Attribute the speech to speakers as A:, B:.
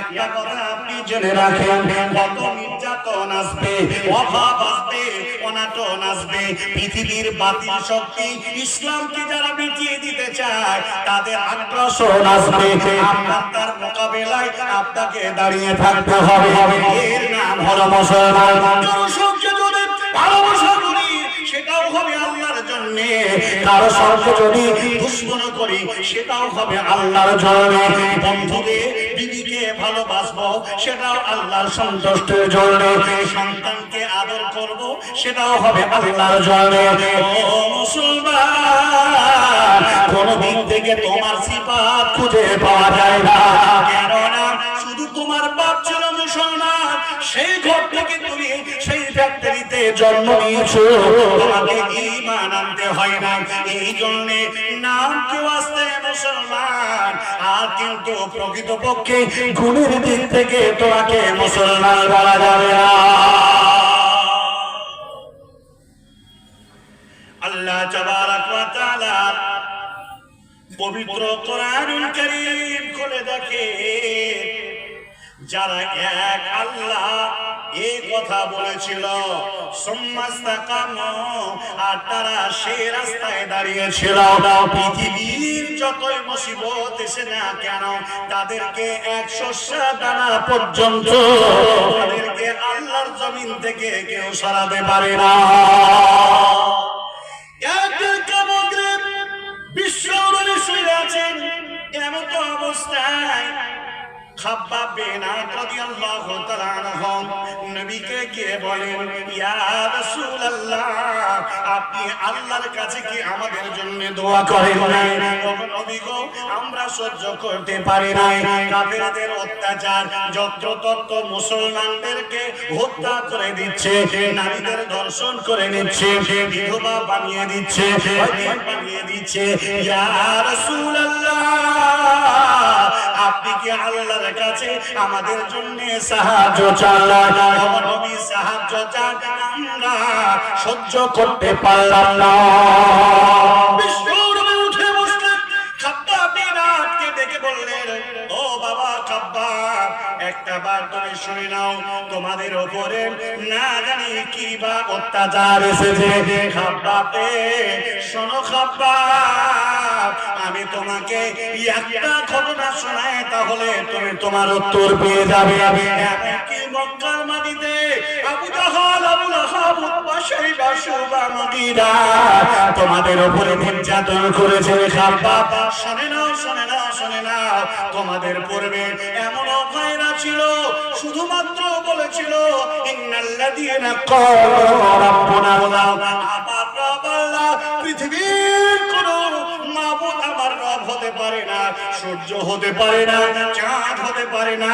A: একটা কথা আপনি জেনে রাখেন, কত নির্যাতন আসবে, অভাব আসবে, অনাটন আসবে। পৃথিবীর বাতিল শক্তি ইসলামকে যারা মিটিয়ে দিতে চায়, তাদের আগ্রাসন আসবে। আপনার তার মোকাবেলায় আপনাকে দাঁড়িয়ে থাকতে হবে। এর নাম হলো মুসলমান। জন্য কারও সঙ্গে যদি দুশ্মন করি, সেটাও হবে আল্লাহর জন্য। বন্ধুকে বিবিকে ভালোবাসবো, সেটাও আল্লাহর সন্তুষ্টের জন্য। সন্তানকে আদর করব, সেটাও হবে আল্লাহর জন্য। মুসলমান কোন থেকে তোমার সিপাত খুঁজে পাওয়া যায় না। তোমার বাপ ছিল মুসলমান, সেই ঘর থেকে তুমি সেই ফ্যাক্টরিতে জন্ম নিয়েছো। তোমাকে ঈমান আনতে হয় না এই জন্য নাম কেউ আসতে মুসলমান। আর কিন্তু প্রকৃতপক্ষে গুণের দিক থেকে তোমাকে মুসলমান বলা যাবে না। আল্লাহ তাবারাক ওয়া তাআলা পবিত্র কোরআনুল কারীম খুলে দেখে যারা এক আল্লাহ এই কথা বলেছিল আর তারা সে রাস্তায় দাঁড়িয়েছিল। পৃথিবীর যতই মুসিবত এসে না কেন, তাদেরকে এক শস্যা দানা পর্যন্ত তাদেরকে আল্লাহর জমিন থেকে কেউ সরাতে পারে না। খাব্বাব বেনা রাদিয়াল্লাহু তাআলা আনহু নবীকে গিয়ে বলেন, ইয়া রাসূলুল্লাহ, আপনি আল্লাহর কাছে কি আমাদের জন্য দোয়া করেন না আমরা সহ্য করতে পারি না কাফেরদের অত্যাচার যত্রতত্র মুসলমানদেরকে হত্যা করে দিচ্ছে, নারীদের দর্শন করে নিচ্ছে, বিধবা বানিয়ে দিচ্ছে বানিয়ে দিচ্ছে। ইয়া রাসূলুল্লাহ, আপনি কি আল্লাহর কাছে আমাদের জন্য সাহায্য চান? নবী সাহায্য চান, আমরা সহ্য করতে পারলাম না। ডেকে বললেন, ও বাবা খাব্বাব একটা বার তুমি শুনে নাও, তোমাদের উপরে না জানি কি বা অত্যাচার এসেছে। খাব্বাবে শোনো খাব্বাব আমি তোমাকে একটা ঘটনা শোনাই, তাহলে তুমি তোমার উত্তর পেয়ে যাবে। এমনকি মক্কার মাটিতে Abu Jahal, Abu Lahab Utba Shaiba Shuba Mughira তোমাদের উপরে নির্যাতন করেছে। খাব্বাব শুনে নাও তোমাদের পূর্বে এমন ভাইরা ছিল, শুধুমাত্র বলেছিল পৃথিবীর কোনো মাবুদ আমার রব হতে পারে না, সূর্য হতে পারে না, চাঁদ হতে পারে না।